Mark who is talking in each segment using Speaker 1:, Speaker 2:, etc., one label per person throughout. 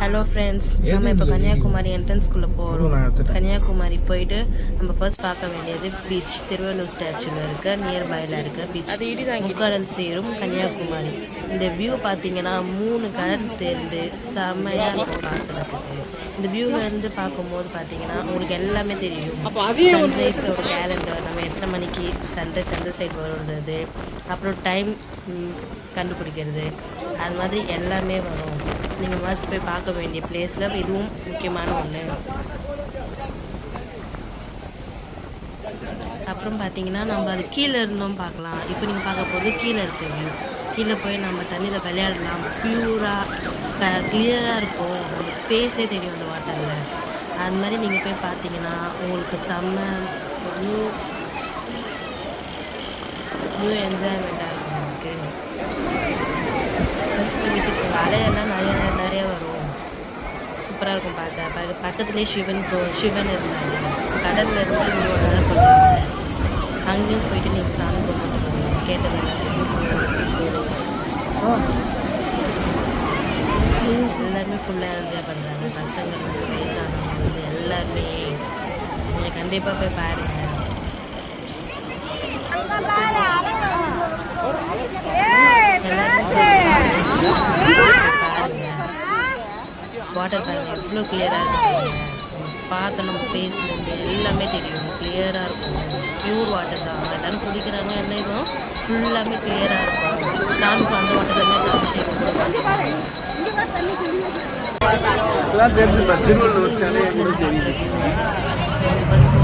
Speaker 1: Hello friends நம்ம இப்போ கன்னியாகுமரி என்ட்ரன்ஸ்குள்ளே போகிறோம் கன்னியாகுமரி போயிட்டு நம்ம ஃபர்ஸ்ட் பார்க்க வேண்டியது பீச் திருவள்ளூர் ஸ்டாச்சுவில் இருக்க நியர்பையில் இருக்க பீச் முக்கடல் சேரும் கன்னியாகுமரி. இந்த வியூ பார்த்தீங்கன்னா மூணு கடல் சேர்ந்து செம்மையாக இருக்கும் பார்க்குறதுக்கு. இந்த வியூவில் இருந்து பார்க்கும்போது பார்த்தீங்கன்னா உங்களுக்கு எல்லாமே தெரியும். சன்ரைஸோட கேலண்டர் நம்ம எத்தனை மணிக்கு சன்ரைஸ் எந்த சைடு வருன்றது அப்புறம் டைம் கண்டுபிடிக்கிறது. அது மாதிரி எல்லாமே வரும். நீங்கள் மஸ்ட் போய் பார்க்க வேண்டிய பிளேஸில் இதுவும் முக்கியமான ஒன்று அப்புறம் பார்த்தீங்கன்னா நம்ம அது கீழே இருந்தோம் பார்க்கலாம். இப்போ நீங்கள் பார்க்க போகிறது கீழே இருக்கு கீழே போய் நம்ம தண்ணியில் விளையாடலாம். ப்யூராக கிளியராக இருக்கும். நம்ம ஃபேஸே தெரியும் அந்த வாட்டரில் அது மாதிரி நீங்கள் போய் பார்த்தீங்கன்னா உங்களுக்கு செம்ம நியூ நியூ என்ஜாய்மெண்ட்டாக இருக்கும். உங்களுக்கு ஃபஸ்ட்டு அலையெல்லாம் சூப்பராக இருக்கும் பார்க்க பக்கத்துலேயே சிவன் கோ சிவன் இருந்தாங்க கடலில் இருந்து இங்கே தான் சொல்லுவாங்க அங்கேயும் போயிட்டு நீங்கள் சாமி கும்பிட்டு கேட்டது எல்லாருமே ஃபுல்லாக என்ஜாய் பண்ணுறாங்க பசங்க வயசானவங்க எல்லாருமே. நீங்கள் கண்டிப்பாக போய் பாருங்கள் வாட்டர் பாருங்க எவ்வளோ கிளியராக இருக்கு பார்க்க நம்ம ஃபேஸ்லேருந்து எல்லாமே தெரியும். கிளியராக இருக்கும். பியூர் வாட்டர் தான் எல்லாரும் குடிக்கிறாங்க என்ன இதுவும் ஃபுல்லாமே கிளியராக இருக்கும். சாமிக்கு அந்த வாட்டர் தான் அபிஷேகம் ஃபஸ்ட்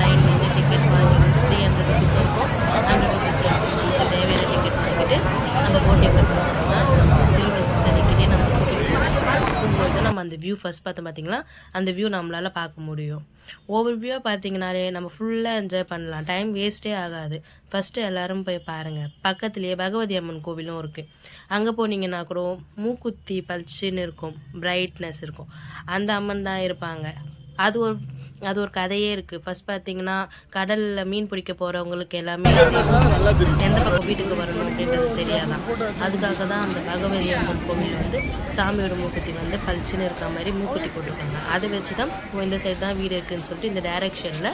Speaker 1: லைன் நின்று டிக்கெட் வாங்கி த்ரீ ஹண்ட்ரட் ருபீஸ் இருக்கும் ஹண்ட்ரட் ருபீஸ் இருக்கும் நமக்கு தேவையான டிக்கெட் வாங்கிட்டு நம்ம போட்டிங் கட்டணும்னா திருவள்ளூர் சிலைக்கிட்டே நம்ம போகும்போது நம்ம அந்த வியூ ஃபஸ்ட் பார்த்து பார்த்தீங்களா? அந்த வியூ நம்மளால் பார்க்க முடியும். ஓவர் வியூவாக பார்த்தீங்கனாலே நம்ம ஃபுல்லாக என்ஜாய் பண்ணலாம். டைம் வேஸ்ட்டே ஆகாது. ஃபஸ்ட்டு எல்லாரும் போய் பாருங்கள் பக்கத்துலேயே பகவதி அம்மன் கோவிலும் இருக்குது அங்கே போனீங்கன்னா கூட மூக்குத்தி பளிச்சுன்னு இருக்கும். பிரைட்னஸ் இருக்கும். அந்த அம்மன் தான் இருப்பாங்க. அது ஒரு அது ஒரு கதையே இருக்குது ஃபஸ்ட் பார்த்தீங்கன்னா கடலில் மீன் பிடிக்க போகிறவங்களுக்கு எல்லாமே எந்த பக்கம் வீட்டுக்கு வரணும்? அப்படின்றது தெரியாதான் அதுக்காக தான் அந்த பகவதி அம்மன் கோவில் வந்து சாமியோட மூக்குத்தி வந்து பளிச்சுன்னு இருக்க மாதிரி மூக்குத்தி போட்டிருக்காங்க. அதை வச்சு தான் இந்த சைடு தான் வீடு இருக்குன்னு சொல்லிட்டு இந்த டைரக்ஷனில்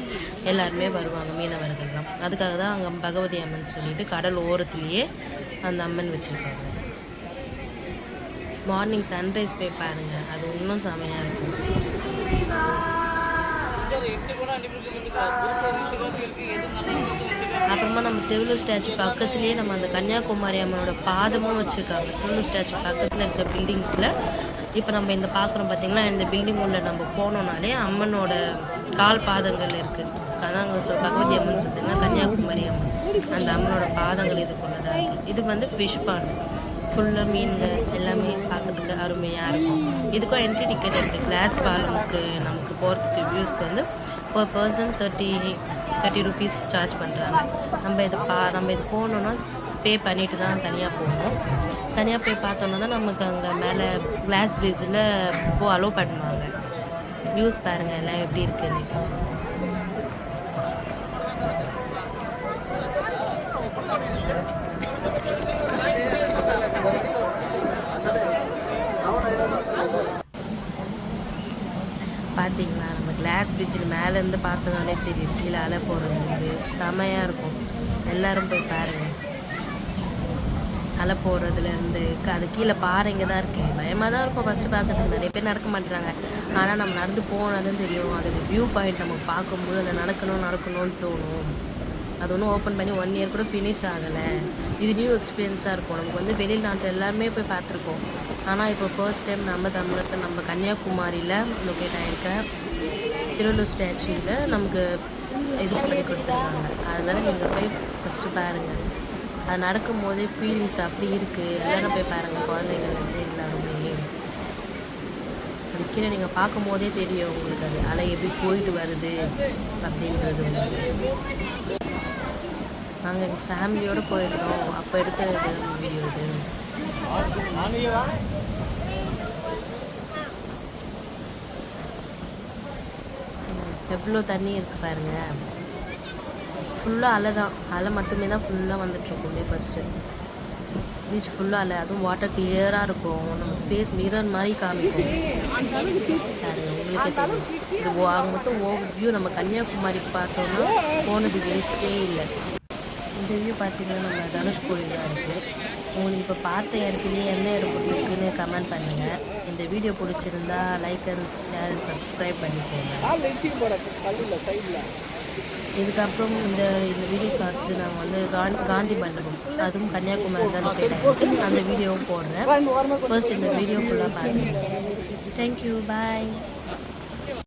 Speaker 1: எல்லாருமே வருவாங்க மீனவர்கள்லாம் அதுக்காக தான் அங்கே பகவதி அம்மன் சொல்லிட்டு கடல் ஓரத்துலேயே அந்த அம்மன் வச்சுருக்காங்க. மார்னிங் சன்ரைஸ் போய் பாருங்கள் அது இன்னும் செமையாக இருக்கும். அப்புறமா நம்ம திருவள்ளூர் ஸ்டாச்சு பக்கத்துலேயே நம்ம அந்த கன்னியாகுமரி அம்மனோட பாதமும் வச்சுருக்காங்க. தெருவில் ஸ்டாச்சு பக்கத்தில் இருக்க பில்டிங்ஸில் இப்போ நம்ம இந்த பார்க்குறோம் பார்த்தீங்களா இந்த பில்டிங் உள்ள நம்ம போனோம்னாலே அம்மனோட கால் பாதங்கள் இருக்குது அதான் அங்கே சொல் பகவதி அம்மன் சொல்லிட்டுங்க கன்னியாகுமரி அம்மன். அந்த அம்மனோட பாதங்கள் இதுக்குள்ளதாக இது வந்து ஃபிஷ் பாண்ட் ஃபுல்லாக மீன்கள் எல்லாமே பார்க்கறதுக்கு அருமையாக இருக்கும். இதுக்கும் என்ட்ரி டிக்கெட் இருக்குது கிளாஸ் பாலமுக்கு நமக்கு போகிறதுக்கு வியூஸ்க்கு வந்து per person thirty thirty rupees charge பண்ணுறாங்க நம்ம இது பா நம்ம இது போகணுன்னா பே பண்ணிட்டு தான் தனியாக போகணும். தனியாக போய் பார்த்தோம்னா தான் நமக்கு அங்கே மேலே கிளாஸ் பிரிட்ஜில் போ அலோவ் பண்ணுவாங்க. வியூஸ் பாருங்கள் எல்லாம் எப்படி இருக்குது பார்த்தீங்களா நம்ம கிளாஸ் பிரிட்ஜில் மேலேருந்து பார்த்தோன்னே தெரியும். கீழே அலை போகிறது வந்து செமையாக இருக்கும். எல்லாரும் போய் பாருங்கள் அலை போடுறதுலேருந்து அது கீழே பாறைங்க தான் இருக்குது பயமாக தான் இருக்கும் ஃபஸ்ட்டு பார்க்கறதுக்கு. நிறைய பேர் நடக்க மாட்டுறாங்க. ஆனால் நம்ம நடந்து போனதும் தெரியும். அதோட வியூ பாயிண்ட் நம்ம பார்க்கும்போது அதில் நடக்கணும் நடக்கணும்னு தோணும். அது ஒன்றும் ஓப்பன் பண்ணி ஒன் இயர் கூட ஃபினிஷ் ஆகலை. இது நியூ எக்ஸ்பீரியன்ஸாக இருக்கும். நமக்கு வந்து வெளிநாட்டில் எல்லாருமே போய் பார்த்துருக்கோம். ஆனால் இப்போ ஃபர்ஸ்ட் டைம் நம்ம தமிழகத்தில் நம்ம கன்னியாகுமரியில் லொக்கேட் ஆகியிருக்கேன் திருவள்ளூர் ஸ்டாச்சுவில் நமக்கு இது பண்ணி கொடுத்துருக்காங்க. அதனால் நீங்கள் போய் ஃபஸ்ட்டு பாருங்கள் அது நடக்கும் போதே ஃபீலிங்ஸ் அப்படி இருக்குது எல்லாரும் போய் பாருங்கள் குழந்தைங்கள்லேருந்து எல்லாருமே. கீழே நீங்கள் பார்க்கும் போதே தெரியும் உங்களுக்கு அது அலை எப்படி போயிட்டு வருது அப்படின்றது நாங்கள் எங்கள் ஃபேமிலியோடு போயிருந்தோம். அப்போ எடுத்தது வீடியோ இது. எவ்வளோ தண்ணி இருக்குது பாருங்க. ஃபுல்லாக அலை தான் அலை மட்டுமே தான் ஃபுல்லாக வந்துட்டுருக்குமே ஃபஸ்ட்டு பீச் ஃபுல்லாக இல்லை. அதுவும் வாட்டர் கிளியராக இருக்கும். நம்ம ஃபேஸ் மிரர் மாதிரி காமிக்கும். அது உங்களுக்கே தெரியும். இது ஓ- மொத்தம் ஓவர் வியூ நம்ம கன்னியாகுமரி பார்த்தோம்னா போனது வேஸ்ட்டே இல்லை. இந்த வியூ பார்த்தீங்கன்னா நம்ம தனுஷ்கோடி தான் இருக்குது உங்களுக்கு இப்போ பார்த்த இடத்துலையே எந்த இடம் பிடிச்சிருக்குன்னு கமெண்ட் பண்ணுங்கள் இந்த வீடியோ பிடிச்சிருந்தா like and share and subscribe பண்ணிக்கோங்க. இதுக்கப்புறம் இந்த இந்த வீடியோ பார்த்து நாங்கள் வந்து காந்தி காந்தி மண்டபம். அதுவும் கன்னியாகுமரி தான் லொக்கேட் அந்த வீடியோவும் போடுறேன். ஃபர்ஸ்ட் இந்த வீடியோ ஃபுல்லாக பாருங்கள் தேங்க்யூ பாய்